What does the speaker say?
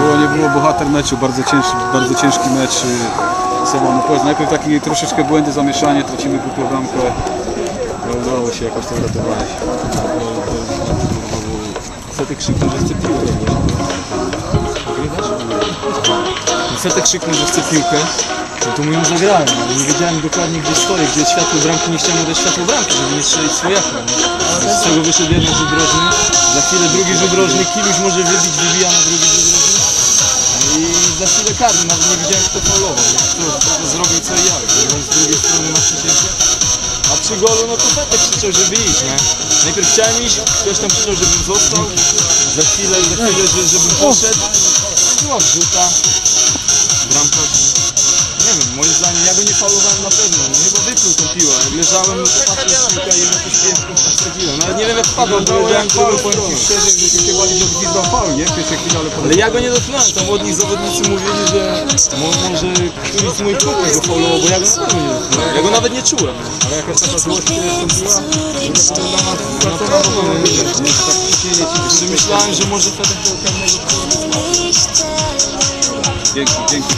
Było nie było bohater. Meczu, bardzo ciężki, bardzo ciężki mecz. y, no powiedz, najpierw taki troszeczkę błędy, zamieszanie, tracimy głupio bramkę. Udało się jakoś to uratować. Setek krzyknął, że chce piłkę. Setek krzyknął, że chce piłkę. No to mu ją zagrałem, ale nie wiedziałem dokładnie gdzie stoję, gdzie jest światło bramki, nie chciałem dać światło bramki, żeby nie strzelić swojaka. No. Z tego wyszedł jeden rzut rożny, za chwilę drugi rzut rożny, Kiluś może wybić, wybija na drugi rzut rożny. I za chwilę karny, nawet nie widziałem kto faulował, nie? kto, kto zrobił co i jak, on z drugiej strony na przecięcie. A przy golu, no to Fetek krzyczał, żeby iść, nie? Najpierw chciałem iść, ktoś tam krzyczał, żebym został, za chwilę, za chwilę, że, żebym poszedł. Była wrzuta, bramkarz, nie wiem, moim zdaniem, ja go nie faulowałem na pewno, no chyba wypluł tą piłę, jak leżałem, no to patrzę piłkę i nie wiem jak wpadłem, bo wiedziałem, faul, powiem Ci szczerze, że się chyba nie odgwizdał faul, nie? W pierwszej chwili, ale ale ja go nie dotknąłem, tam ładni zawodnicy mówili, że mo, może któryś z moich kumpli go faulował, bo ja go na pewno nie dotknąłem, ja go nawet nie czułem. Ale jakaś taka złość, która wystąpiła, że to dla nas no, nie tak jeszcze myślałem, że może Fedek do karnego Dzięki, dzięki.